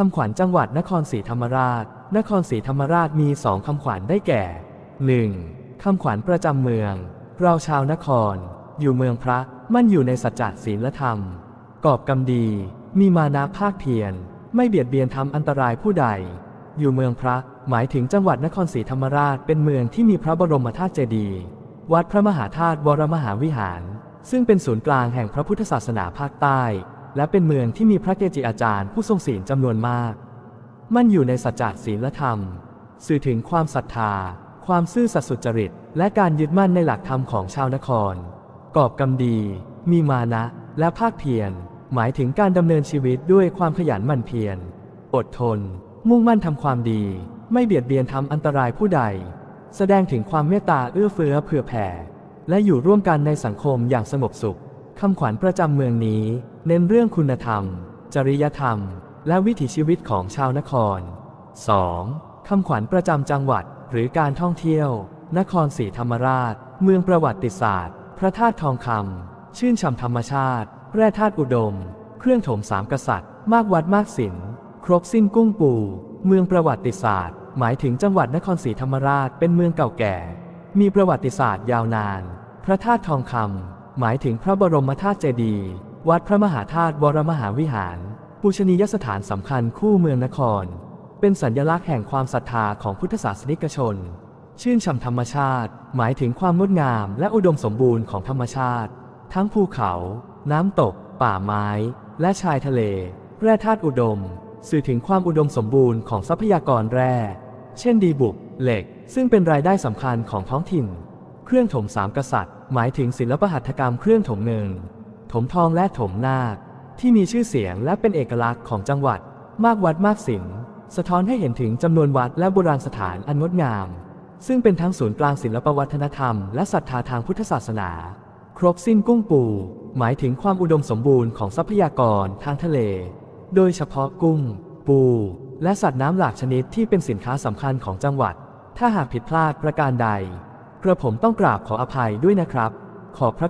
คำขวัญจังหวัดนครศรีธรรมราช นครศรีธรรมราชมีสองคำขวัญได้แก่ 1. คำขวัญประจำเมือง เราชาวนคร อยู่เมืองพระมั่นอยู่ในสัจจะศีลธรรม กอบกรรมดี มีมานะภาคเพียร ไม่เบียดเบียนทำอันตรายผู้ใด อยู่เมืองพระ หมายถึงจังหวัดนครศรีธรรมราชเป็นเมืองที่มีพระบรมธาตุเจดีย์วัดพระมหาธาตุวรมหาวิหาร ซึ่งเป็นศูนย์กลางแห่งพระพุทธศาสนาภาคใต้ และเป็นเมืองที่มีพระเกจิอาจารย์ผู้ทรงศีลจำนวนมาก มั่นอยู่ในสัจจะศีลธรรม สื่อถึงความศรัทธา ความซื่อสัตย์สุจริต และการยึดมั่นในหลักธรรมของชาวนคร กอบกรรมดี มีมานะ และภาคเพียร หมายถึงการดำเนินชีวิตด้วยความขยันหมั่นเพียร อดทน มุ่งมั่นทำความดี ไม่เบียดเบียนทำอันตรายผู้ใด แสดงถึงความเมตตาเอื้อเฟื้อเผื่อแผ่ และอยู่ร่วมกันในสังคมอย่างสงบสุข คำขวัญประจำเมืองนี้ เน้นเรื่องคุณธรรม จริยธรรม และวิถีชีวิตของชาวนคร 2. คำขวัญประจำจังหวัด หรือการท่องเที่ยว นครศรีธรรมราช เมืองประวัติศาสตร์ พระธาตุทองคำชื่นช่ำธรรมชาติ แร่ธาตุอุดม เครื่องถมสามกษัตริย์ มากวัดมากศิลป์ครบสิ้นกุ้งปู เมืองประวัติศาสตร์ หมายถึงจังหวัดนครศรีธรรมราชเป็นเมืองเก่าแก่ มีประวัติศาสตร์ยาวนาน พระธาตุทองคำ หมายถึงพระบรมธาตุเจดีย์วัดพระมหาธาตุวรมหาวิหาร ปูชนียสถานสำคัญคู่เมืองนคร เป็นสัญลักษณ์แห่งความศรัทธาของพุทธศาสนิกชน ชื่นช่ำธรรมชาติ หมายถึงความงดงามและอุดมสมบูรณ์ของธรรมชาติ ทั้งภูเขา น้ำตก ป่าไม้ และชายทะเล แร่ธาตุอุดม สื่อถึงความอุดมสมบูรณ์ของทรัพยากรแร่ เช่นดีบุก เหล็ก ซึ่งเป็นรายได้สำคัญของท้องถิ่น เครื่องถมสามกษัตริย์ หมายถึงศิลปหัตถกรรมเครื่องถมเงินถมทองและถมนาคที่มีชื่อเสียงและเป็นเอกลักษณ์ของจังหวัด มากวัดมากศิลป์สะท้อนให้เห็นถึงจำนวนวัดและโบราณสถานอันงดงาม ซึ่งเป็นทั้งศูนย์กลางศิลปวัฒนธรรมและศรัทธาทางพุทธศาสนา ครบสิ้นกุ้งปู หมายถึงความอุดมสมบูรณ์ของทรัพยากรทางทะเล โดยเฉพาะกุ้ง ปู และสัตว์น้ำหลากชนิดที่เป็นสินค้าสำคัญของจังหวัด ถ้าหากผิดพลาดประการใด กระผมต้องกราบขออภัยด้วยนะครับ ขอบพระ